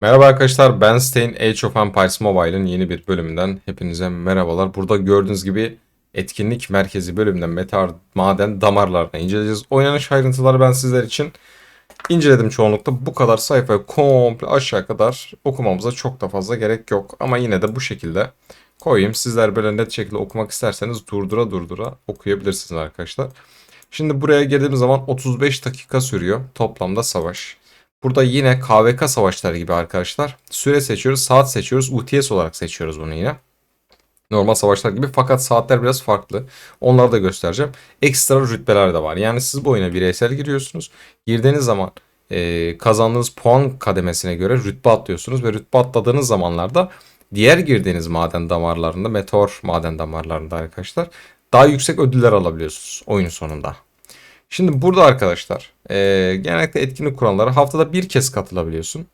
Merhaba arkadaşlar ben Stein Age of Empires Mobile'ın yeni bir bölümünden hepinize merhabalar. Burada gördüğünüz gibi etkinlik merkezi bölümünden meteor maden damarlarını inceleyeceğiz. Oynanış ayrıntıları ben sizler için inceledim çoğunlukla. Bu kadar sayfayı komple aşağı kadar okumamıza çok da fazla gerek yok. Ama yine de bu şekilde koyayım. Sizler böyle net şekilde okumak isterseniz durdura durdura okuyabilirsiniz arkadaşlar. Şimdi buraya girdiğimiz zaman 35 dakika sürüyor toplamda savaş. Burada yine KVK savaşları gibi arkadaşlar. Süre seçiyoruz, saat seçiyoruz. UTS olarak seçiyoruz bunu yine. Normal savaşlar gibi fakat saatler biraz farklı. Onları da göstereceğim. Ekstra rütbeler de var. Yani siz bu oyuna bireysel giriyorsunuz. Girdiğiniz zaman e, kazandığınız puan kademesine göre rütbe atlıyorsunuz. Ve rütbe atladığınız zamanlarda diğer girdiğiniz maden damarlarında, meteor maden damarlarında arkadaşlar daha yüksek ödüller alabiliyorsunuz oyun sonunda. Şimdi burada arkadaşlar e, genellikle etkinlik kuralları haftada bir kez katılabiliyorsun.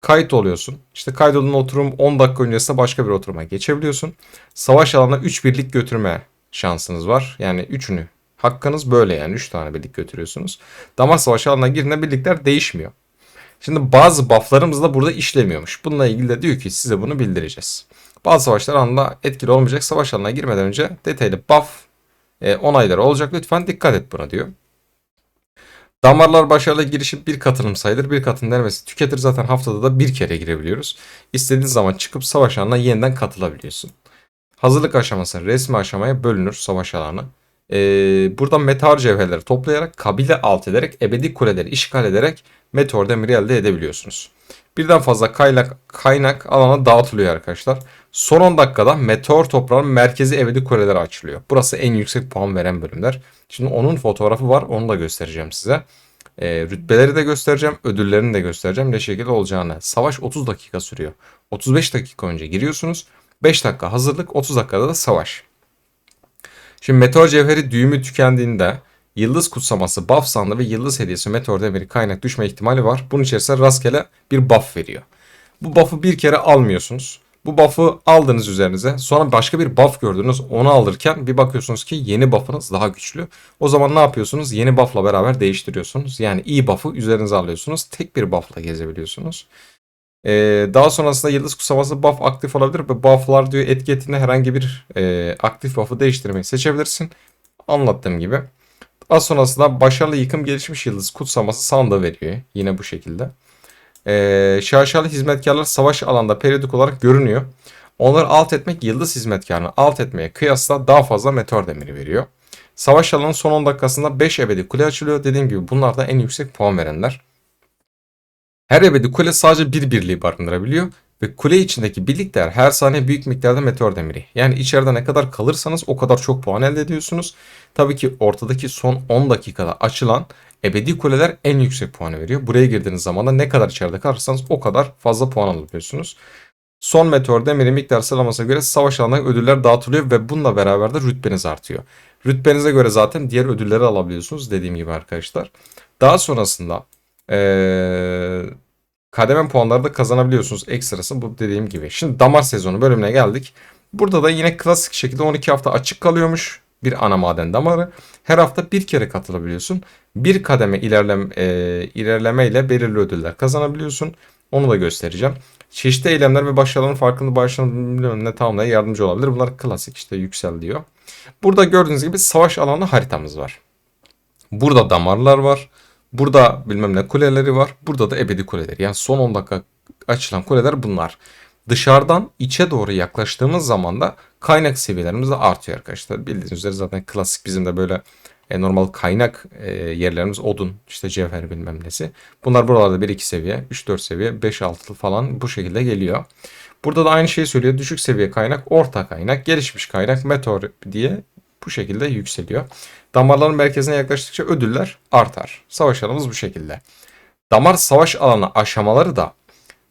Kayıt oluyorsun. İşte kaydolunan oturum 10 dakika öncesinde başka bir oturuma geçebiliyorsun. Savaş alanına 3 birlik götürme şansınız var. Yani 3'ünü hakkınız böyle yani 3 tane birlik götürüyorsunuz. Damar savaş alanına girdiğinde birlikler değişmiyor. Şimdi bazı bufflarımız da burada işlemiyormuş. Bununla ilgili de diyor ki size bunu bildireceğiz. Bazı savaşlar anında etkili olmayacak. Savaş alanına girmeden önce detaylı buff e, onayları olacak. Lütfen dikkat et buna diyor. Damarlar başarılı girişim bir katılım sayılır. Bir katılım denemesi tüketir. Zaten haftada da bir kere girebiliyoruz. İstediğin zaman çıkıp savaş alanına yeniden katılabiliyorsun. Hazırlık aşaması resmi aşamaya bölünür savaş alanı. Ee, burada meteor cevherleri toplayarak kabile alt ederek ebedi kuleleri işgal ederek meteor demiri elde edebiliyorsunuz. Birden fazla kaynak, kaynak alana dağıtılıyor arkadaşlar. Son 10 dakikada meteor toprağının merkezi ebedi kuleleri açılıyor. Burası en yüksek puan veren bölümler. Şimdi onun fotoğrafı var onu da göstereceğim size. E, rütbeleri de göstereceğim, ödüllerini de göstereceğim ne şekilde olacağını. Savaş 30 dakika sürüyor. 35 dakika önce giriyorsunuz. 5 dakika hazırlık, 30 dakikada da savaş. Şimdi meteor cevheri düğümü tükendiğinde yıldız kutsaması, buff sandığı ve yıldız hediyesi meteor demiri kaynak düşme ihtimali var. Bunun içerisinde rastgele bir buff veriyor. Bu buff'ı bir kere almıyorsunuz. Bu buff'ı aldınız üzerinize. Sonra başka bir buff gördünüz. Onu alırken bir bakıyorsunuz ki yeni buff'ınız daha güçlü. O zaman ne yapıyorsunuz? Yeni buff'la beraber değiştiriyorsunuz. Yani iyi buff'ı üzerinize alıyorsunuz. Tek bir buff'la gezebiliyorsunuz. Ee, daha sonrasında yıldız kutsaması buff aktif olabilir ve buff'lar diyor etiketinde herhangi bir e, aktif buff'ı değiştirmeyi seçebilirsin. Anlattığım gibi. Az sonrasında başarılı yıkım gelişmiş yıldız kutsaması sandığı veriyor. Yine bu şekilde. Ee, şaşalı hizmetkarlar savaş alanda periyodik olarak görünüyor. Onları alt etmek yıldız hizmetkarını alt etmeye kıyasla daha fazla meteor demiri veriyor. Savaş alanının son 10 dakikasında 5 ebedi kule açılıyor. Dediğim gibi bunlar da en yüksek puan verenler. Her ebedi kule sadece bir birliği barındırabiliyor ve kule içindeki birlikler her saniye büyük miktarda meteor demiri. Yani içeride ne kadar kalırsanız o kadar çok puan elde ediyorsunuz. Tabii ki ortadaki son 10 dakikada açılan ebedi kuleler en yüksek puanı veriyor. Buraya girdiğiniz zaman da ne kadar içeride kalırsanız o kadar fazla puan alabiliyorsunuz. Son meteor demiri miktar sıralamasına göre savaş alanına ödüller dağıtılıyor ve bununla beraber de rütbeniz artıyor. Rütbenize göre zaten diğer ödülleri alabiliyorsunuz dediğim gibi arkadaşlar. Daha sonrasında ee, kademe puanları da kazanabiliyorsunuz ekstrası bu dediğim gibi. Şimdi damar sezonu bölümüne geldik. Burada da yine klasik şekilde 12 hafta açık kalıyormuş bir ana maden damarı. Her hafta bir kere katılabiliyorsun. Bir kademe ilerleme, e, ilerlemeyle belirli ödüller kazanabiliyorsun. Onu da göstereceğim. Çeşitli eylemler ve başarıların farkında başarılarını tamamlamaya yardımcı olabilir. Bunlar klasik işte yüksel diyor. Burada gördüğünüz gibi savaş alanı haritamız var. Burada damarlar var. Burada bilmem ne kuleleri var. Burada da ebedi kuleleri. Yani son 10 dakika açılan kuleler bunlar. Dışarıdan içe doğru yaklaştığımız zaman da kaynak seviyelerimiz de artıyor arkadaşlar. Bildiğiniz üzere zaten klasik bizim de böyle e, normal kaynak e, yerlerimiz odun, işte cevher bilmem nesi. Bunlar buralarda 1-2 seviye, 3-4 seviye, 5-6 falan bu şekilde geliyor. Burada da aynı şeyi söylüyor. Düşük seviye kaynak, orta kaynak, gelişmiş kaynak, meteor diye bu şekilde yükseliyor. Damarların merkezine yaklaştıkça ödüller artar. Savaş alanımız bu şekilde. Damar savaş alanı aşamaları da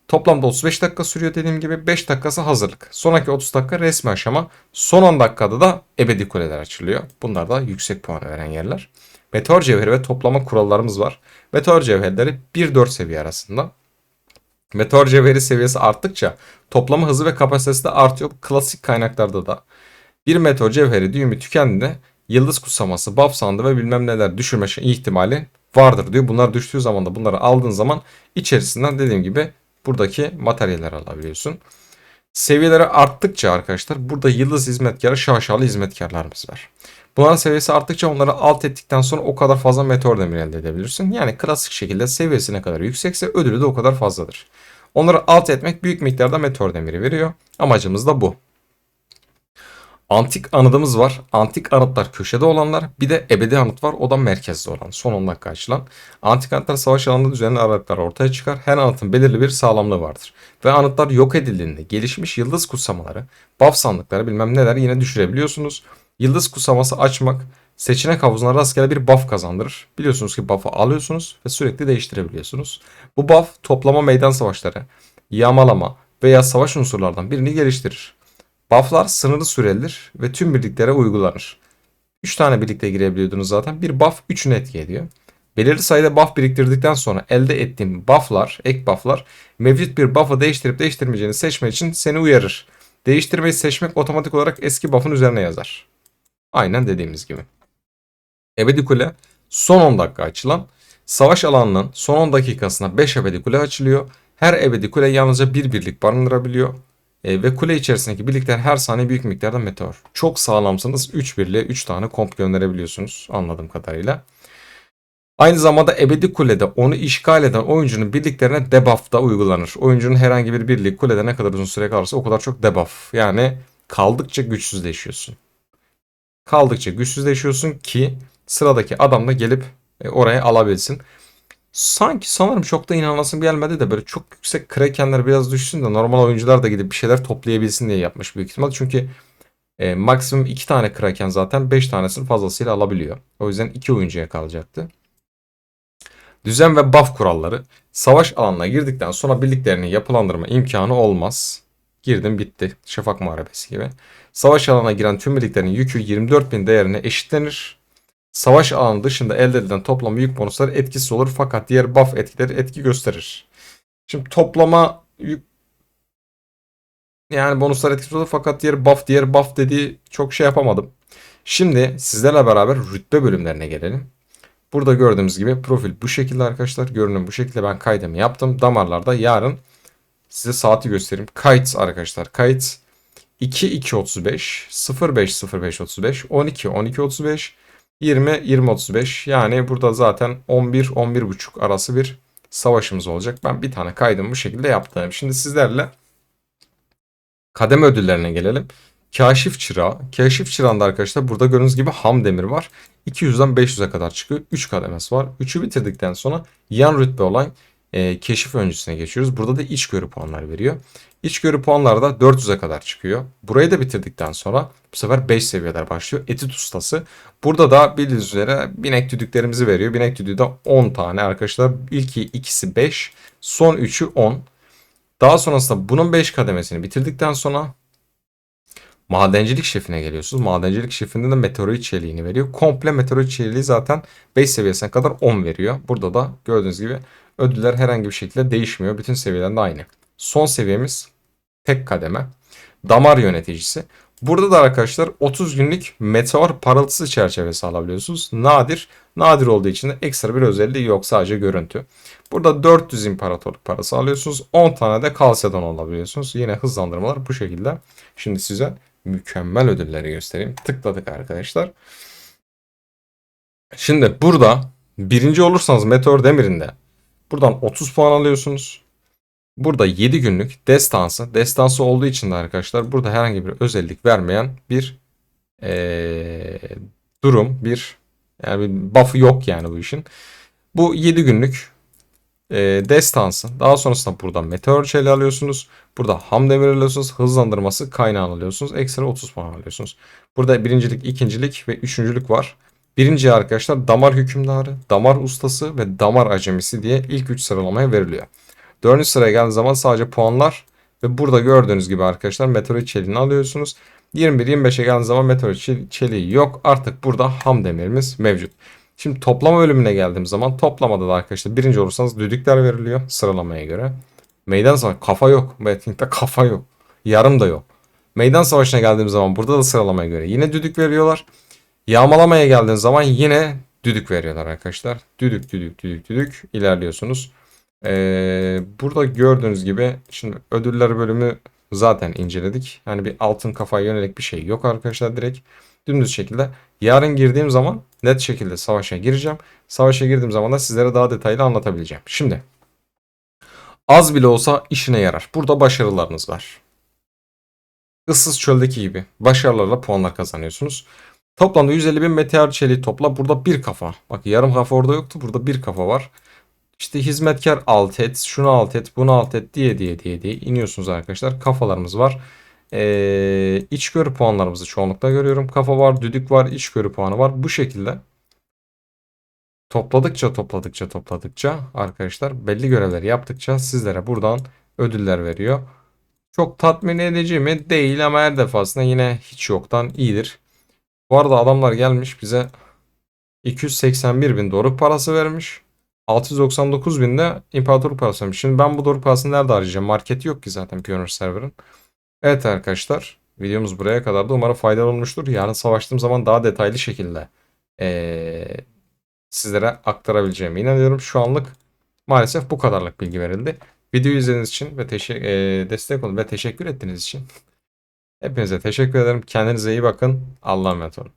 Toplamda 35 dakika sürüyor dediğim gibi 5 dakikası hazırlık. Sonraki 30 dakika resmi aşama. Son 10 dakikada da ebedi kuleler açılıyor. Bunlar da yüksek puan veren yerler. Meteor cevheri ve toplama kurallarımız var. Meteor cevherleri 1-4 seviye arasında. Meteor cevheri seviyesi arttıkça toplama hızı ve kapasitesi de artıyor. Klasik kaynaklarda da. Bir meteor cevheri düğümü tükendiğinde yıldız kutsaması, buff sandığı ve bilmem neler düşürme ihtimali vardır diyor. Bunlar düştüğü zaman da bunları aldığın zaman içerisinden dediğim gibi buradaki materyaller alabiliyorsun. Seviyeleri arttıkça arkadaşlar burada yıldız hizmetkarı şaşalı hizmetkarlarımız var. Bunların seviyesi arttıkça onları alt ettikten sonra o kadar fazla meteor demir elde edebilirsin. Yani klasik şekilde seviyesi ne kadar yüksekse ödülü de o kadar fazladır. Onları alt etmek büyük miktarda meteor demiri veriyor. Amacımız da bu. Antik anıtımız var. Antik anıtlar köşede olanlar. Bir de ebedi anıt var. O da merkezde olan. Son 10 dakika açılan. Antik anıtlar savaş alanında düzenli aralıklar ortaya çıkar. Her anıtın belirli bir sağlamlığı vardır. Ve anıtlar yok edildiğinde gelişmiş yıldız kutsamaları, buff sandıkları bilmem neler yine düşürebiliyorsunuz. Yıldız kutsaması açmak seçenek havuzuna rastgele bir buff kazandırır. Biliyorsunuz ki buff'ı alıyorsunuz ve sürekli değiştirebiliyorsunuz. Bu buff toplama meydan savaşları, yağmalama veya savaş unsurlardan birini geliştirir. Buff'lar sınırlı sürelidir ve tüm birliklere uygulanır. 3 tane birlikte girebiliyordunuz zaten. Bir buff 3'ünü etki ediyor. Belirli sayıda buff biriktirdikten sonra elde ettiğim buff'lar, ek buff'lar mevcut bir buff'ı değiştirip değiştirmeyeceğini seçme için seni uyarır. Değiştirmeyi seçmek otomatik olarak eski buff'ın üzerine yazar. Aynen dediğimiz gibi. Ebedi Kule son 10 dakika açılan. Savaş alanının son 10 dakikasına 5 ebedi kule açılıyor. Her ebedi kule yalnızca bir birlik barındırabiliyor. E, ve kule içerisindeki birlikler her saniye büyük miktarda meteor. Çok sağlamsınız. 3 birliğe 3 tane komp gönderebiliyorsunuz anladığım kadarıyla. Aynı zamanda ebedi kulede onu işgal eden oyuncunun birliklerine debuff da uygulanır. Oyuncunun herhangi bir birlik kulede ne kadar uzun süre kalırsa o kadar çok debuff. Yani kaldıkça güçsüzleşiyorsun. Kaldıkça güçsüzleşiyorsun ki sıradaki adam da gelip e, oraya alabilsin. Sanki sanırım çok da inanasım gelmedi de böyle çok yüksek krakenler biraz düşsün de normal oyuncular da gidip bir şeyler toplayabilsin diye yapmış büyük ihtimal. Çünkü e, maksimum 2 tane kraken zaten 5 tanesini fazlasıyla alabiliyor. O yüzden 2 oyuncuya kalacaktı. Düzen ve buff kuralları. Savaş alanına girdikten sonra birliklerini yapılandırma imkanı olmaz. Girdim bitti. Şafak muharebesi gibi. Savaş alanına giren tüm birliklerin yükü 24.000 değerine eşitlenir. Savaş alanı dışında elde edilen toplam yük bonusları etkisiz olur fakat diğer buff etkileri etki gösterir. Şimdi toplama yük yani bonuslar etkisiz olur fakat diğer buff diğer buff dediği çok şey yapamadım. Şimdi sizlerle beraber rütbe bölümlerine gelelim. Burada gördüğümüz gibi profil bu şekilde arkadaşlar. Görünüm bu şekilde ben kaydımı yaptım. Damarlarda yarın size saati göstereyim. Kayıt arkadaşlar. Kayıt 2 2 35 05 05 35 12 12 35 20 20 35 yani burada zaten 11 11 buçuk arası bir savaşımız olacak. Ben bir tane kaydımı bu şekilde yaptım. Şimdi sizlerle kademe ödüllerine gelelim. Kaşif çırağı. Kaşif çırağında arkadaşlar burada gördüğünüz gibi ham demir var. 200'den 500'e kadar çıkıyor. 3 kademesi var. 3'ü bitirdikten sonra yan rütbe olan e, keşif öncüsüne geçiyoruz. Burada da içgörü puanlar veriyor. İçgörü puanları da 400'e kadar çıkıyor. Burayı da bitirdikten sonra bu sefer 5 seviyeler başlıyor. Etüt ustası. Burada da bildiğiniz üzere binek düdüklerimizi veriyor. Binek düdüğü de 10 tane arkadaşlar. İlki ikisi 5. Son 3'ü 10. Daha sonrasında bunun 5 kademesini bitirdikten sonra madencilik şefine geliyorsunuz. Madencilik şefinde de meteorit çeliğini veriyor. Komple meteorit çeliği zaten 5 seviyesine kadar 10 veriyor. Burada da gördüğünüz gibi ödüller herhangi bir şekilde değişmiyor. Bütün seviyelerinde aynı. Son seviyemiz tek kademe. Damar yöneticisi. Burada da arkadaşlar 30 günlük meteor parıltısı çerçevesi alabiliyorsunuz. Nadir. Nadir olduğu için de ekstra bir özelliği yok sadece görüntü. Burada 400 imparatorluk parası alıyorsunuz. 10 tane de kalsedon alabiliyorsunuz. Yine hızlandırmalar bu şekilde. Şimdi size mükemmel ödülleri göstereyim. Tıkladık arkadaşlar. Şimdi burada birinci olursanız Meteor Demir'inde buradan 30 puan alıyorsunuz. Burada 7 günlük destansı. Destansı olduğu için de arkadaşlar burada herhangi bir özellik vermeyen bir ee, durum. Bir yani bir buff'ı yok yani bu işin. Bu 7 günlük e, destansı. Daha sonrasında burada meteor çeli alıyorsunuz. Burada ham demir alıyorsunuz. Hızlandırması kaynağını alıyorsunuz. Ekstra 30 puan alıyorsunuz. Burada birincilik, ikincilik ve üçüncülük var. Birinci arkadaşlar damar hükümdarı, damar ustası ve damar acemisi diye ilk 3 sıralamaya veriliyor. Dördüncü sıraya geldiği zaman sadece puanlar ve burada gördüğünüz gibi arkadaşlar meteorit çeliğini alıyorsunuz. 21-25'e geldiği zaman meteorit çeliği yok. Artık burada ham demirimiz mevcut. Şimdi toplama bölümüne geldiğim zaman toplamada da arkadaşlar birinci olursanız düdükler veriliyor sıralamaya göre. Meydan savaşı kafa yok. Metin'de kafa yok. Yarım da yok. Meydan savaşına geldiğim zaman burada da sıralamaya göre yine düdük veriyorlar. Yağmalamaya geldiğiniz zaman yine düdük veriyorlar arkadaşlar. Düdük düdük düdük düdük ilerliyorsunuz. Ee, burada gördüğünüz gibi şimdi ödüller bölümü zaten inceledik. Yani bir altın kafaya yönelik bir şey yok arkadaşlar direkt dümdüz şekilde. Yarın girdiğim zaman net şekilde savaşa gireceğim. Savaşa girdiğim zaman da sizlere daha detaylı anlatabileceğim. Şimdi az bile olsa işine yarar. Burada başarılarınız var. Issız çöldeki gibi başarılarla puanlar kazanıyorsunuz. Toplamda 150 bin meteor çeliği topla. Burada bir kafa. Bak yarım kafa orada yoktu. Burada bir kafa var. İşte hizmetkar alt et, şunu alt et, bunu alt et diye diye diye diye iniyorsunuz arkadaşlar. Kafalarımız var. Ee, içgörü puanlarımızı çoğunlukla görüyorum. Kafa var, düdük var, içgörü puanı var. Bu şekilde topladıkça topladıkça topladıkça arkadaşlar belli görevleri yaptıkça sizlere buradan ödüller veriyor. Çok tatmin edici mi? Değil ama her defasında yine hiç yoktan iyidir. Bu arada adamlar gelmiş bize 281 bin doruk parası vermiş. 699 bin de imparatorluk parası vermiş. Şimdi ben bu doruk parasını nerede arayacağım? Marketi yok ki zaten Pioneer Server'ın. Evet arkadaşlar videomuz buraya kadardı. Umarım faydalı olmuştur. Yarın savaştığım zaman daha detaylı şekilde eee, sizlere aktarabileceğime inanıyorum. Şu anlık maalesef bu kadarlık bilgi verildi. Videoyu izlediğiniz için ve eee, destek olun ve teşekkür ettiğiniz için hepinize teşekkür ederim. Kendinize iyi bakın. Allah'a emanet olun.